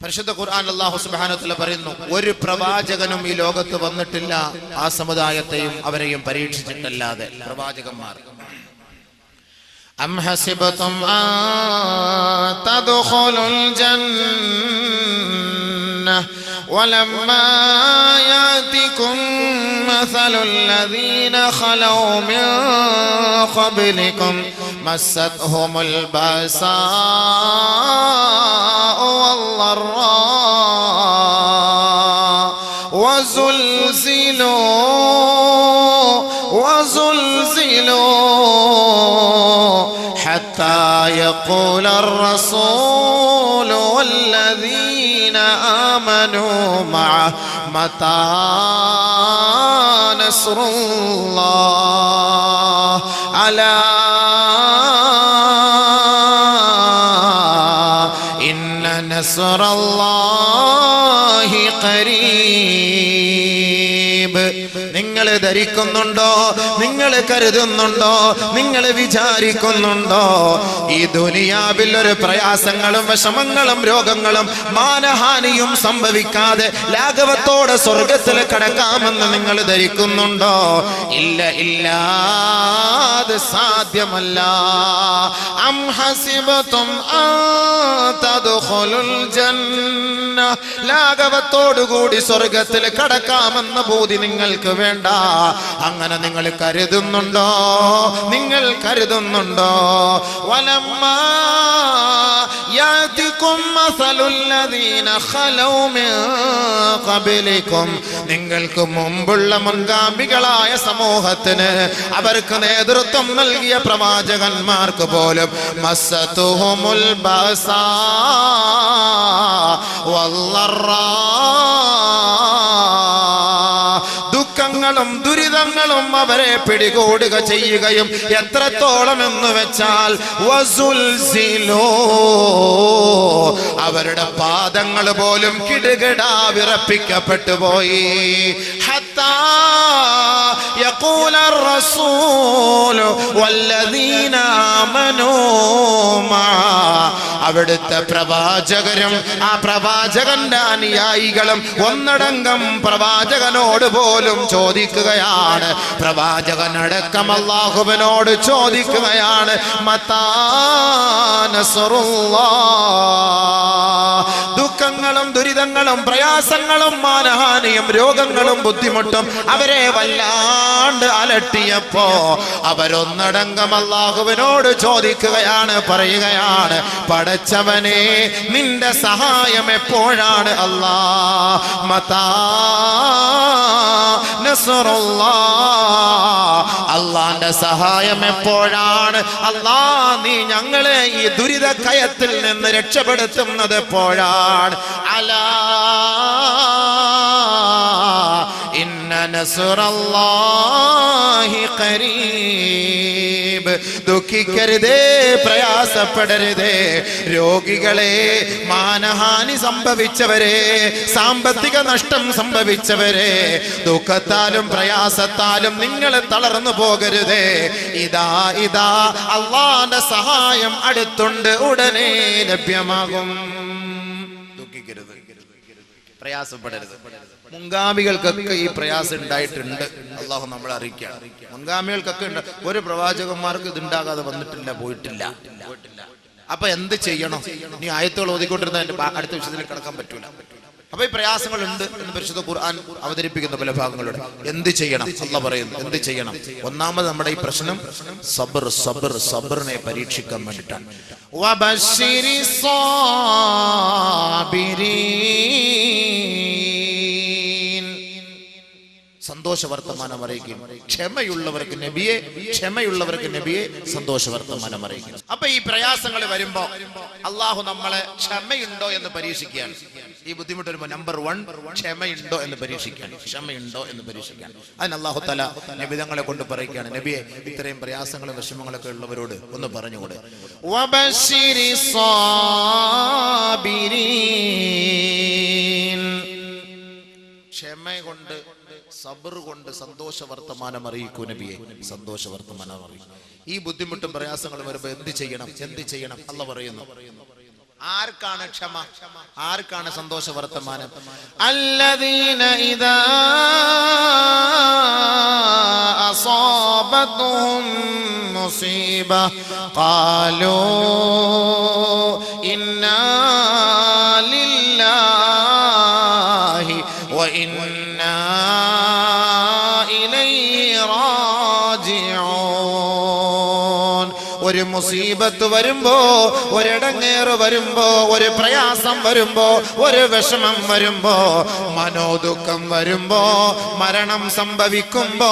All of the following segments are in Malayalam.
പരിശുദ്ധ ഖുർആൻ അല്ലാഹു സുബ്ഹാനഹു പറയുന്നു ഒരു പ്രവാചകനും ഈ ലോകത്ത് വന്നിട്ടില്ല ആ സമുദായത്തെയും അവരെയും പരീക്ഷിച്ചിട്ടല്ലാതെ പ്രവാചകന്മാർ أم حسبتم أن تدخلوا الجنة ولما يأتكم مثل الذين خلوا من قبلكم مستهم البأساء والضراء وزلزلوا وزلزلوا حتى يقول الرسول والذين آمنوا معه متى نصر الله على إن نصر الله قريب. ധരിക്കുന്നുണ്ടോ? നിങ്ങൾ കരുതുന്നുണ്ടോ? നിങ്ങൾ വിചാരിക്കുന്നുണ്ടോ? ഈ ദുനിയാവിൽ ഒരു പ്രയാസങ്ങളും വിഷമങ്ങളും രോഗങ്ങളും മാനഹാനിയും സംഭവിക്കാതെ ലാഘവത്തോടെ സ്വർഗത്തിൽ കടക്കാമെന്ന് നിങ്ങൾ ധരിക്കുന്നുണ്ടോ? ഇല്ല ഇല്ല. അത് സാധ്യമല്ല. അം ജന്ന. ലാഘവത്തോടുകൂടി സ്വർഗത്തിൽ കടക്കാമെന്ന ബോധി നിങ്ങൾക്ക് വേണ്ട. അങ്ങനെ നിങ്ങൾ കരുതുന്നുണ്ടോ? നിങ്ങൾ കരുതുന്നുണ്ടോ? വലമ്മ നിങ്ങൾക്ക് മുമ്പുള്ള മുൻഗാമികളായ സമൂഹത്തിന് അവർക്ക് നേതൃത്വം നൽകിയ പ്രവാചകന്മാർക്ക് പോലും മസ്സത്തുഹുമുൽ ബസാ വല്ലറാ ദുഃഖങ്ങളും ദുരിതങ്ങളും അവരെ പിടികൂടുക ചെയ്യുകയും എത്രത്തോളം എന്ന് വെച്ചാൽ അവരുടെ പാദങ്ങൾ പോലും കിടുകിടാ വിറപ്പിക്കപ്പെട്ടു പോയി. ഹത്താ يقول الرسول والذين آمنوا معه അവിടുത്തെ പ്രവാചകരും ആ പ്രവാചകന്റെ അനുയായികളും ഒന്നടങ്കം പ്രവാചകനോട് പോലും ചോദിക്കുകയാണ് പ്രവാചകനടക്കം അള്ളാഹുവിനോട് ചോദിക്കുകയാണ് മത്താ നസ്റുല്ലാ. ദുഃഖങ്ങളും ദുരിതങ്ങളും പ്രയാസങ്ങളും മാനഹാനിയും രോഗങ്ങളും ബുദ്ധിമുട്ടും അവരെ വല്ലാണ്ട് അലട്ടിയപ്പോ അവരൊന്നടങ്കം അള്ളാഹുവിനോട് ചോദിക്കുകയാണ് പറയുകയാണ് പടച്ചവനെ നിന്റെ സഹായം എപ്പോഴാണ് അല്ലാ? മതാ. അള്ളാന്റെ സഹായം എപ്പോഴാണ്? അല്ലാ നീ ഞങ്ങളെ ഈ ദുരിത കയത്തിൽ നിന്ന് രക്ഷപ്പെടുത്തുന്നത് എപ്പോഴാണ്? അലാ ഖരീബ് ദുഃഖിക്കരുതേ പ്രയാസപ്പെടരുതേ. രോഗികളെ മാനഹാനി സംഭവിച്ചവരെ സാമ്പത്തിക നഷ്ടം സംഭവിച്ചവരെ ദുഃഖത്താലും പ്രയാസത്താലും നിങ്ങൾ തളർന്നു പോകരുതേ. ഇതാ ഇതാ അള്ളാന്റെ സഹായം അടുത്തുണ്ട് ഉടനെ ലഭ്യമാകും. ദുഃഖിക്കരുത്. പ്രയാസപ്പെടരുത്. മുൻഗാമികൾക്കൊക്കെ ഈ പ്രയാസം ഉണ്ടായിട്ടുണ്ട്. അള്ളാഹു നമ്മളെ അറിയിക്കുക മുൻഗാമികൾക്കൊക്കെ ഉണ്ട്. ഒരു പ്രവാചകന്മാർക്ക് ഇതുണ്ടാകാതെ വന്നിട്ടില്ല പോയിട്ടില്ല. അപ്പൊ എന്ത് ചെയ്യണം? നീ ആയത്തുകൾ ഓതിക്കൊണ്ടിരുന്ന എന്റെ അടുത്ത വിഷയത്തിൽ കിടക്കാൻ പറ്റൂല. അപ്പൊ ഈ പ്രയാസങ്ങൾ ഉണ്ട് എന്ന് പരിശുദ്ധ ഖുർആൻ അവതരിപ്പിക്കുന്ന പല ഭാഗങ്ങളുണ്ട് എന്ത് ചെയ്യണം? അല്ല പറയുന്നു. എന്ത് ചെയ്യണം? ഒന്നാമത് നമ്മുടെ ഈ പ്രശ്നം സബർ സബർ സബറിനെ പരീക്ഷിക്കാൻ വേണ്ടിയിട്ടാണ്. സന്തോഷ വർത്തമാനം അറിയിക്കും ക്ഷമയുള്ളവർക്ക് നബിയെ ക്ഷമയുള്ളവർക്ക് നബിയെ സന്തോഷ വർത്തമാനം അറിയിക്കും അപ്പൊ ഈ പ്രയാസങ്ങൾ വരുമ്പോ അള്ളാഹു നമ്മളെ ക്ഷമയുണ്ടോ എന്ന് പരീക്ഷിക്കുകയാണ്. ഈ ബുദ്ധിമുട്ട് വരുമ്പോ നമ്പർ വൺ ക്ഷമയുണ്ടോ എന്ന് പരീക്ഷിക്കാൻ ക്ഷമയുണ്ടോ എന്ന് പരീക്ഷിക്കാൻ അതിന് അള്ളാഹു തല നബിതങ്ങളെ കൊണ്ട് പറയുകയാണ് നബിയെ ഇത്രയും പ്രയാസങ്ങളും വിഷമങ്ങളൊക്കെ ഉള്ളവരോട് ഒന്ന് പറഞ്ഞുകൂടെ. ക്ഷമ കൊണ്ട് സബർ കൊണ്ട് സന്തോഷ വർത്തമാനം അറിയിക്കൂ നബിയെ. സന്തോഷ വർത്തമാനം അറിയിക്കും. ഈ ബുദ്ധിമുട്ടും പ്രയാസങ്ങളും വരുമ്പോ എന്ത് ചെയ്യണം? എന്ത് ചെയ്യണം? അല്ല പറയുന്നു. ആർക്കാണ് ക്ഷമ? ആർക്കാണ് സന്തോഷ വർത്തമാനം അല്ലദീന ഇദാ അസാബത്തുഹും മുസീബ. ഖാലൂ ഇന്നാ ലില്ലാഹി വ ഇന്ന ഒരു മുസീബത്ത് വരുമ്പോ ഒരിടങ്ങേറ് വരുമ്പോ ഒരു പ്രയാസം വരുമ്പോ ഒരു വിഷമം വരുമ്പോ മനോദുഃഖം വരുമ്പോ മരണം സംഭവിക്കുമ്പോ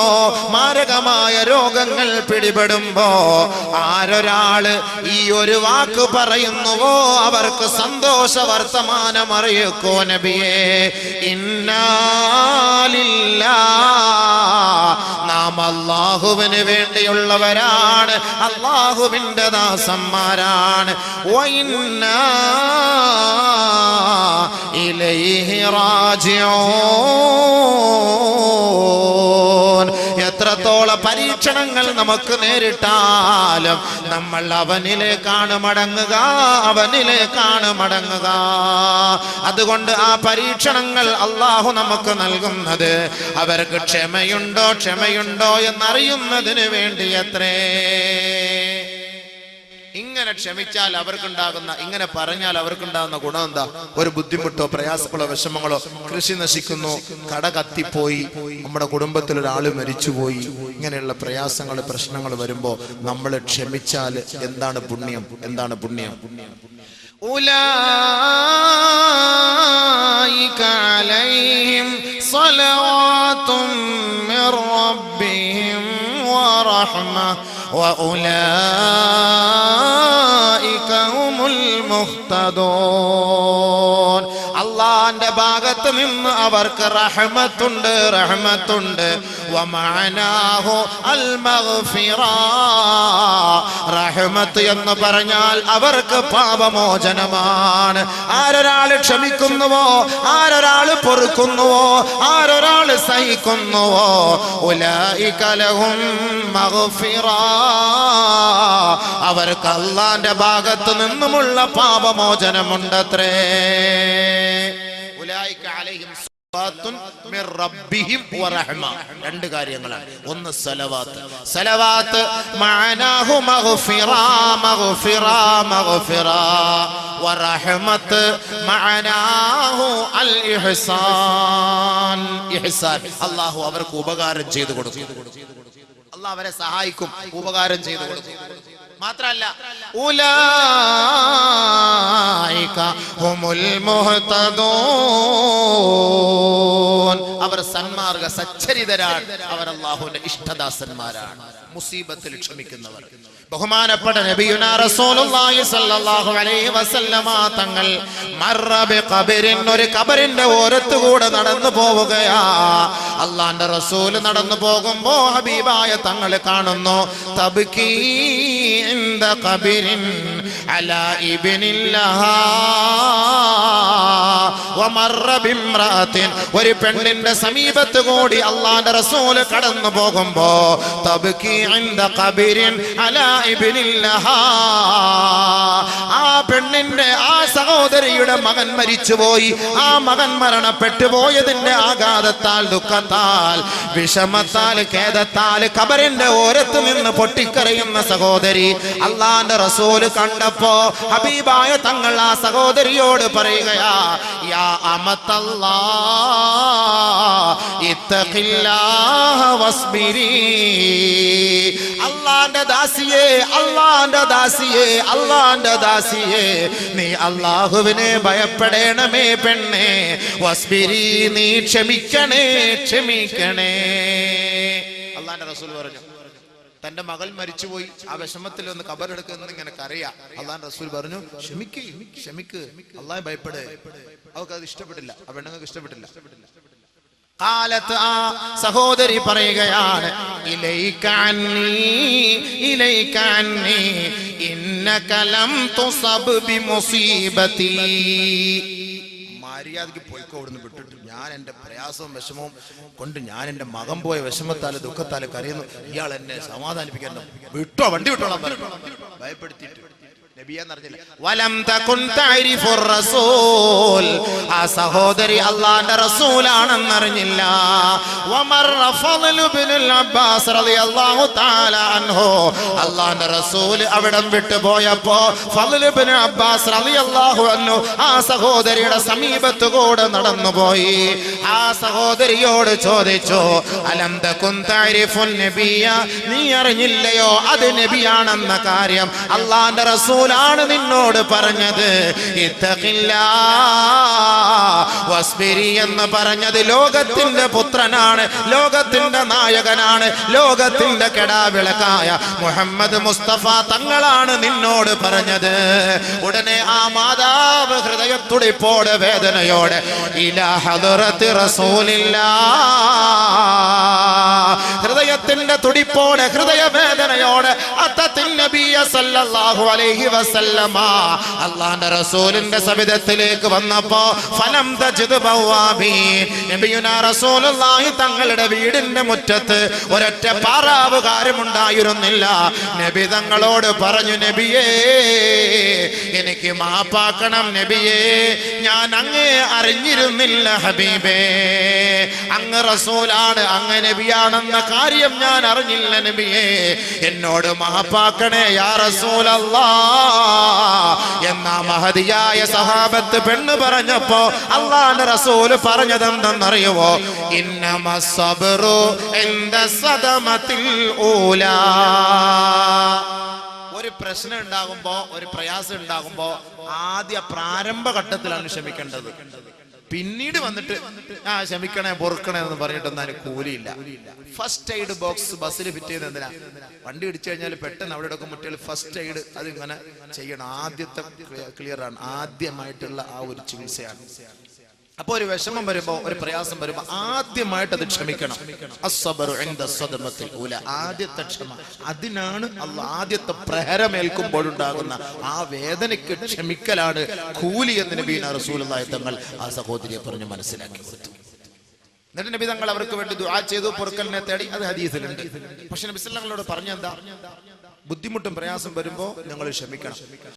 മാരകമായ രോഗങ്ങൾ പിടിപെടുമ്പോ ആരൊരാൾ ഈ ഒരു വാക്ക് പറയുന്നുവോ അവർക്ക് സന്തോഷ വർത്തമാനം അറിയിക്കോ നബിയേ. ഇന്നാലില്ലാ നാം അള്ളാഹുവിന് വേണ്ടിയുള്ളവരാണ്. അള്ളാഹുവിന്റെ ദാസന്മാരാണ്. ഇലൈഹി റാജിഊൻ. എത്രത്തോളം പരീക്ഷണങ്ങൾ നമുക്ക് നേരിട്ടാലും നമ്മൾ അവനിലേക്കാണ് മടങ്ങുക അവനിലേക്കാണ് മടങ്ങുക. അതുകൊണ്ട് ആ പരീക്ഷണങ്ങൾ അള്ളാഹു നമുക്ക് നൽകുന്നത് അവർക്ക് ക്ഷമയുണ്ടോ ക്ഷമയുണ്ടോ എന്നറിയുന്നതിന് വേണ്ടി അത്രേ ഇങ്ങനെ ക്ഷമിച്ചാൽ അവർക്കുണ്ടാകുന്ന ഇങ്ങനെ പറഞ്ഞാൽ അവർക്കുണ്ടാകുന്ന ഗുണം എന്താ ഒരു ബുദ്ധിമുട്ടോ പ്രയാസങ്ങളോ വിഷമങ്ങളോ കൃഷി നശിക്കുന്നു കട കത്തിപ്പോയി നമ്മുടെ കുടുംബത്തിൽ ഒരാൾ മരിച്ചുപോയി ഇങ്ങനെയുള്ള പ്രയാസങ്ങൾ പ്രശ്നങ്ങൾ വരുമ്പോ നമ്മൾ ക്ഷമിച്ചാൽ എന്താണ് പുണ്യം എന്താണ് പുണ്യം أولئك عليهم صلوات من ربهم ورحمة وأولئك هم المهتدون അള്ളാന്റെ ഭാഗത്ത് നിന്ന് അവർക്ക് റഹ്മത്തുണ്ട് റഹ്മത്തുണ്ട്. റഹ്മത്ത് എന്ന് പറഞ്ഞാൽ അവർക്ക് പാപമോചനമാണ്. ആരൊരാൾ ക്ഷമിക്കുന്നുവോ? ആരൊരാൾ പൊറുക്കുന്നുവോ? ആരൊരാൾ സഹിക്കുന്നുവോ? ഉലൈക ലഹും മഗ്ഫിറ. അവർക്ക് അള്ളാന്റെ ഭാഗത്ത് നിന്നുമുള്ള പാപമോചനമുണ്ടത്രേ. ഉലൈക അലൈഹിം രണ്ട് കാര്യങ്ങളാണ്. ഒന്ന് സലവാത്ത്. സലവാത്ത് അല്ലാഹു അവർക്ക് ഉപകാരം ചെയ്തു കൊടുക്കും. അള്ളാഹ് അവരെ സഹായിക്കും ഉപകാരം ചെയ്തു കൊടുക്കും. മാത്രല്ല. അവർ സന്മാർഗ സച്ചരിതരാണ്. അവർ അള്ളാഹുവിന്റെ ഇഷ്ടദാസന്മാരാണ്. മുസീബത്തിൽ ക്ഷമിക്കുന്നവർ. ബഹുമാനപ്പെട്ട നബിയുന റസൂലുള്ളാഹി സ്വല്ലല്ലാഹു അലൈഹി വസല്ലമ തങ്ങൾ മർറ ബിഖബരിൻ ഒരു ഖബറിന്റെ ഓരത്തുകൂടെ നടന്നു പോവുകയാ. അള്ളാന്റെ റസൂൽ നടന്നു പോകുമ്പോ ഹബീബായ തങ്ങൾ കാണുന്നു. തബ്കീ عند قبر على ابن الله. ഒരു പെണ്ണിന്റെ സമീപത്ത് കൂടി അള്ളാന്റെ റസൂൽ കടന്നു പോകുമ്പോ ആ പെണ്ണിന്റെ ആ സഹോദരിയുടെ മകൻ മരിച്ചുപോയി. ആ മകൻ മരണപ്പെട്ടു പോയതിന്റെ ആഘാതത്താൽ ദുഃഖത്താൽ വിഷമത്താൽ ഖേദത്താൽ ഖബറിന്റെ ഓരത്ത് നിന്ന് പൊട്ടിക്കറിയുന്ന സഹോദരി അള്ളാന്റെ റസൂൽ കണ്ടപ്പോ ഹബീബായ തങ്ങൾ ആ സഹോദരിയോട് പറയുകയാ യാ അമത്തല്ലാ ഇത്തഖില്ലാഹ വസ്ബിരി അള്ളാന്റെ ദാസിയെ അള്ളാന്റെ ദാസിയെ അള്ളാന്റെ ദാസിയെ നീ അള്ളാഹുവിനെ ഭയപ്പെടേണമേ പെണ്ണേ. വസ്ബിരി നീ ക്ഷമിക്കണേ ക്ഷമിക്കണേ. അള്ളാന്റെ റസൂൽ പറഞ്ഞു തന്റെ മകൾ മരിച്ചുപോയി. ആ വിഷമത്തിൽ ഒന്ന് കബറെടുക്കുന്ന ഇങ്ങനെ കരയാ അള്ളാൻ റസൂൽ പറഞ്ഞു ക്ഷമിക്ക് ക്ഷമിക്ക്. അള്ളാഹ് ഭയപ്പെടേ. അവർക്ക് അത് ഇഷ്ടപ്പെട്ടില്ല. ആ പെണ്ണുങ്ങൾക്ക് ഇഷ്ടപ്പെട്ടില്ല. കാലത്ത് ആ സഹോദരി പറയുകയാണ് ഇലൈക അന്നീ, ഇലൈക അന്നീ, മര്യാദയ്ക്ക് പോയിക്കോ അവിടുന്ന് വിട്ടിട്ട് ഞാൻ എന്റെ പ്രയാസവും വിഷമവും കൊണ്ട് ഞാൻ എന്റെ മകൻ പോയ വിഷമത്താൽ ദുഃഖത്താൽ കരയുന്നു. ഇയാൾ എന്നെ സമാധാനിപ്പിക്കാൻ വിട്ടോ വണ്ടി വിട്ടോളാം ഭയപ്പെടുത്തി റസൂൽ. ആ സഹോദരി അള്ളാന്റെ തആല അൻഹു. അള്ളാന്റെ റസൂൽ അവിടം വിട്ടു പോയപ്പോ അബ്ബാസ് ആ സഹോദരിയുടെ സമീപത്ത് കൂടെ നടന്നുപോയി ആ സഹോദരിയോട് ചോദിച്ചു അലം തകുൻ തഅരിഫുൻ നബിയ? നീ അറിഞ്ഞില്ലയോ? അത് നബിയാണെന്ന കാര്യം. അള്ളാന്റെ റസൂലാണ് നിന്നോട് പറഞ്ഞത് ഇത്തഖില്ലാ വസ്ബിരി എന്ന് പറഞ്ഞത് ലോകത്തിന്റെ പുത്രനാണ് ലോകത്തിന്റെ നായകനാണ് ലോകത്തിന്റെ കെടാവിളക്കായ മുഹമ്മദ് മുസ്തഫ തങ്ങളാണ് നിന്നോട് പറഞ്ഞത്. ഉടനെ ആ മാതാവ് ഹൃദയത്തുടിപ്പോടെ വേദനയോടെ ഇലാ ഹദറത്ത് റസൂലില്ലാ. ഹൃദയത്തിന്റെ തുടിപ്പോടെ ഹൃദയവേദനയോടെ അത്തത്തിൻ നബിയ സല്ലല്ലാഹു അലൈഹി അള്ളാന്റെ റസൂലിന്റെ സവിധത്തിലേക്ക് വന്നപ്പോ ഫലം റസൂലുള്ളാഹി തങ്ങളുടെ വീടിന്റെ മുറ്റത്ത് ഒരൊറ്റ പാറാവുകാരും ഉണ്ടായിരുന്നില്ല നബി തങ്ങളോട് പറഞ്ഞു നബിയേ എനിക്ക് മാപ്പാക്കണം നബിയേ. ഞാൻ അങ്ങേ അറിഞ്ഞിരുന്നില്ല ഹബീബേ. അങ്ങ് റസൂലാണ് അങ്ങ് നബിയാണെന്ന കാര്യം ഞാൻ അറിഞ്ഞില്ല നബിയേ. എന്നോട് മാപ്പാക്കണേ യാ റസൂലല്ലാ. എന്നാ മഹതിയായ സഹാബത്ത് പെണ്ണ് പറഞ്ഞപ്പോ അള്ളാന്റെ റസൂൽ പറഞ്ഞതെന്തെന്നറിയുവോ? ഇന്നമ സബറു ഇൻദ സദമത്തിൽ ഊലാ. ഒരു പ്രശ്നം ഉണ്ടാകുമ്പോ ഒരു പ്രയാസം ഉണ്ടാകുമ്പോ ആദ്യ പ്രാരംഭ ഘട്ടത്തിലാണ് ക്ഷമിക്കേണ്ടത്. പിന്നീട് വന്നിട്ട് ആ ക്ഷമിക്കണേ പൊറുക്കണേ എന്ന് പറഞ്ഞിട്ട് എന്നാലും കൂലിയില്ല. ഫസ്റ്റ് എയ്ഡ് ബോക്സ് ബസ്സിൽ ഫിറ്റ് ചെയ്ത് എന്തിനാ? വണ്ടി ഇടിച്ചു കഴിഞ്ഞാൽ പെട്ടെന്ന് അവിടെ എടുക്കും കുട്ടികൾ ഫസ്റ്റ് എയ്ഡ് അത് ഇങ്ങനെ ചെയ്യണം. ആദ്യത്തെ ക്ലിയർ ആണ്. ആദ്യമായിട്ടുള്ള ആ ഒരു ചികിത്സയാണ്. അപ്പൊ ഒരു വിഷമം വരുമ്പോ ഒരു പ്രയാസം വരുമ്പോ ആദ്യമായിട്ട് അത് ക്ഷമിക്കണം. ആദ്യത്തെ ക്ഷമ. അതിനാണ് അല്ല ആദ്യത്തെ പ്രഹരമേൽക്കുമ്പോഴുണ്ടാകുന്ന ആ വേദനയ്ക്ക് ക്ഷമിക്കലാണ് കൂലി എന്ന് നബീന റസൂലുള്ളാഹി തങ്ങൾ ആ സഹോദരിയെ പറഞ്ഞ് മനസ്സിലാക്കി കൊടുത്തു. എന്നിട്ട് നബി തങ്ങൾ അവർക്ക് വേണ്ടി ദുആ ചെയ്തു പൊറുക്കലിനെ തേടി അത് ഹദീസിലുണ്ട്. പക്ഷെ നബി സല്ലല്ലാഹു അലൈഹി വസല്ലം പറഞ്ഞെന്താ? ബുദ്ധിമുട്ടും പ്രയാസം വരുമ്പോ ഞങ്ങൾ ക്ഷമിക്കണം.